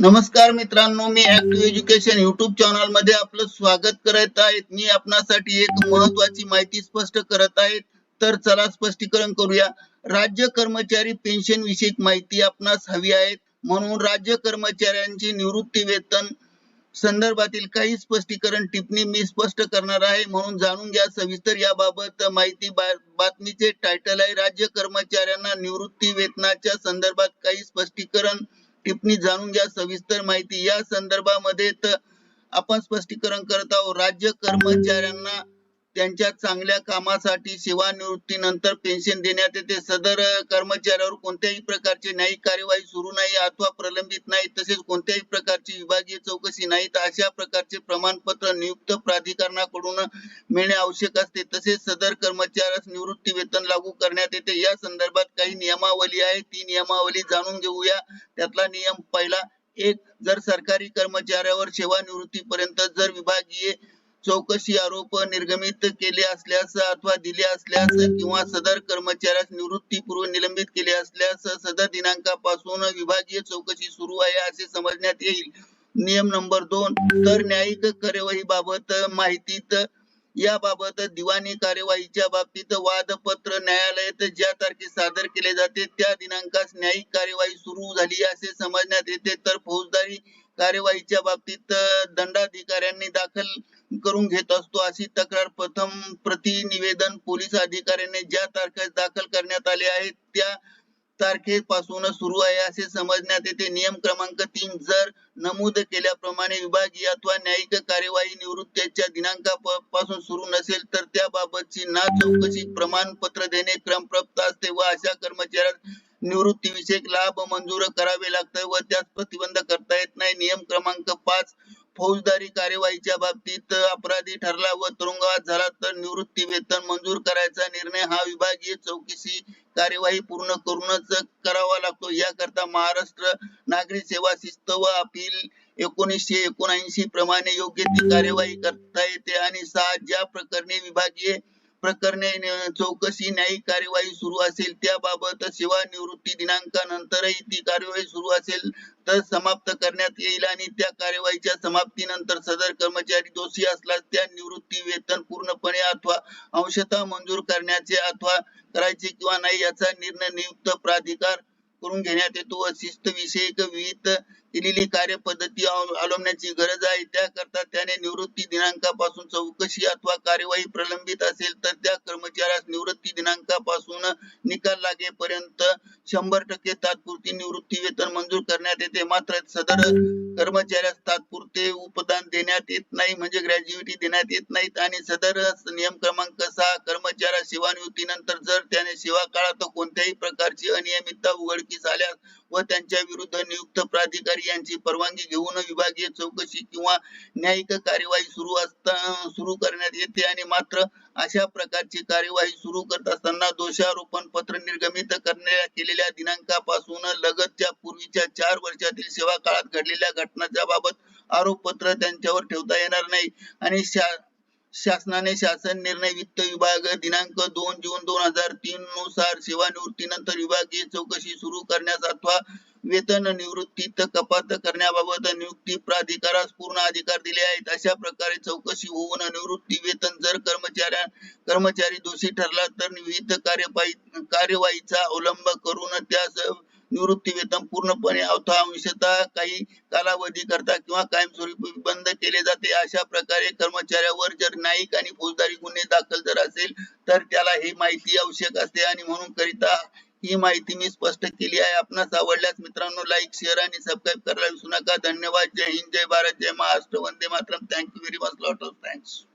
नमस्कार मित्रांनो मी ऍक्टिव्ह एज्युकेशन युट्यूब चॅनलमध्ये आपलं स्वागत करत आहे मी आपणासाठी एक महत्वाची माहिती स्पष्ट करत आहे तर चला स्पष्टीकरण करूया. राज्य कर्मचारी पेन्शन विषयक माहिती आपणास हवी आहे. म्हणून राज्य कर्मचाऱ्यांची निवृत्ती वेतन संदर्भातील काही स्पष्टीकरण टिप्पणी मी स्पष्ट करणार आहे. म्हणून जाणून घ्या. सविस्तर याबाबत माहिती बातमीचे टायटल आहे राज्य कर्मचाऱ्यांना निवृत्ती वेतनाच्या संदर्भात काही स्पष्टीकरण टिप्पणी जाणून घ्या सविस्तर माहिती. या संदर्भामध्ये तर आपण स्पष्टीकरण करत आहोत. राज्य कर्मचाऱ्यांना त्यांच्या चांगल्या कामासाठी सेवानिवृत्तीनंतर पेन्शन देण्यात येते. सदर कर्मचाऱ्यावर कोणत्याही प्रकारची न्यायिक कार्यवाही सुरू नाही अथवा प्रलंबित नाही. तसेच कोणत्याही प्रकारची विभागीय चौकशी नाही अशा प्रकारचे प्रमाणपत्र नियुक्त प्राधिकरणाकडून मिळणे आवश्यक असते. तसेच सदर कर्मचाऱ्यास निवृत्ती वेतन लागू करण्यात येते. या संदर्भात काही नियमावली आहे ती नियमावली जाणून घेऊया. त्यातला नियम पहिला एक जर सरकारी कर्मचाऱ्यावर सेवानिवृत्तीपर्यंत जर विभागीय चौकशी आरोप निर्गमित केले असल्यास अथवा दिले असल्यास किंवा सदर कर्मचाऱ्यास निवृत्तीपूर्व निलंबित केले असल्यास सदर दिनांकापासून विभागीय चौकशी सुरू आहे असे समजण्यात येईल. नियम नंबर दोन तर न्यायिक कार्यवाहीबाबत माहितीत याबाबत दिवाणी कार्यवाहीच्या बाबतीत वादपत्र न्यायालयात ज्या तारखेस सादर केले जाते त्या दिनांकास न्यायिक कार्यवाही सुरू झाली असे समजण्यात येते. तर फौजदारी कार्यवाहीच्या बाबतीत दंडाधिकाऱ्यांनी दाखल करून घेत असतो. अशी तक्रार प्रथम प्रति निवेदन पोलीस अधिकाऱ्याने ज्या तारखेस दाखल करण्यात आले आहे त्या तारखेपासून सुरू आहे असे समजण्यात येते. नियम क्रमांक तीन जर नमूद केल्याप्रमाणे विभागीय अथवा न्यायिक कार्यवाही निवृत्तीच्या दिनांकापासून सुरू नसेल तर त्याबाबतची ना चौकशी प्रमाणपत्र देणे क्रमप्राप्त असते व अशा कर्मचाऱ्यास निवृत्तीविषयक लाभ मंजूर करावे लागतात व त्यास प्रतिबंध करता येत नाही. नियम क्रमांक पाच फौजदारी कार्यवाहीच्या बाबतीत अपराधी ठरला व तुरुंगवास झाला तर निवृत्ती वेतन मंजूर करायचा निर्णय हा विभागीय चौकशी कार्यवाही पूर्ण करूनच करावा लागतो. याकरता महाराष्ट्र नागरी सेवा शिस्त व अपील एकोणीसशे एकोणऐंशी प्रमाणे योग्य ती कार्यवाही करता येते आणि सहा ज्या प्रकरणी विभागीय प्रकरणे चौकशी न्यायिक कार्यवाही सुरू असेल त्याबाबत सेवानिवृत्ती दिनांकानंतरही ती कार्यवाही सुरू असेल तर समाप्त करण्यात येईल आणि त्या कार्यवाहीच्या समाप्तीनंतर सदर कर्मचारी दोषी असल्यास त्या निवृत्ती वेतन पूर्णपणे अथवा अंशतः मंजूर करण्याचे अथवा करायचे किंवा नाही याचा निर्णय नियुक्त प्राधिकार करून घेण्यात येतो. व शिस्त विषयक विहित दिलेली कार्यपद्धती अवलंबण्याची गरज आहे. त्याकरता त्याने निवृत्ती दिनांकापासून चौकशी अथवा कार्यवाही प्रलंबित असेल तर त्या कर्मचाऱ्यास निवृत्ती दिनांकापासून निकाल लागेपर्यंत शंभर टक्के तात्पुरती निवृत्ती वेतन मंजूर करण्यात येते. मात्र सदर कर्मचाऱ्यास तात्पुरते उपदान देण्यात येत नाही. म्हणजे ग्रॅज्युएटी देण्यात येत नाहीत आणि सदर नियम क्रमांक सहा कर्मचाऱ्या सेवानिवृत्तीनंतर जर त्याने सेवा काळात कोणत्याही प्रकारची अनियमितता उघडकीस आल्यास व त्यांच्या विरुद्ध नियुक्त प्राधिकारी यांची परवानगी घेऊन विभागीय चौकशी किंवा न्यायिक कार्यवाही सुरू असता सुरू करण्यात येते आणि मात्र अशा प्रकारची कार्यवाही सुरू करत असताना दोषारोपण पत्र निर्गमित करण्यात केलेल्या दिनांकापासून लगतच्या पूर्वीच्या चार वर्षातील सेवा काळात घडलेल्या घटनांच्या बाबत आरोपपत्र त्यांच्यावर ठेवता येणार नाही. आणि शा शासनाने शासन निर्णय वित्त विभाग दिनांक दोन जून दोन हजार तीन नुसार सेवानिवृत्तीनंतर विभागीय चौकशी सुरू करण्यास अथवा वेतन निवृत्तीत कपात करण्याबाबत नियुक्ती प्राधिकारास पूर्ण अधिकार दिले आहेत. अशा प्रकारे चौकशी होऊन निवृत्ती वेतन जर कर्मचाऱ्या कर्मचारी दोषी ठरला तर विविध कार्यवाही कार्यवाहीचा अवलंब करून निवृत्ती वेतन पूर्णपणे अथवा अंशतः काही कालावधी करता किंवा कायमस्वरूपी बंद केले जाते. अशा प्रकारे कर्मचाऱ्यावर जर न्यायिक आणि फौजदारी गुन्हे दाखल जर असेल तर त्याला ही माहिती आवश्यक असते. आणि म्हणून करिता ही माहिती मी स्पष्ट केली आहे. आपणास आवडल्यास मित्रांनो लाईक शेअर आणि सबस्क्राईब करायला विसरू नका. धन्यवाद. जय हिंद. जय भारत. जय महाराष्ट्र. वंदे Mataram. Thank you very much lot of thanks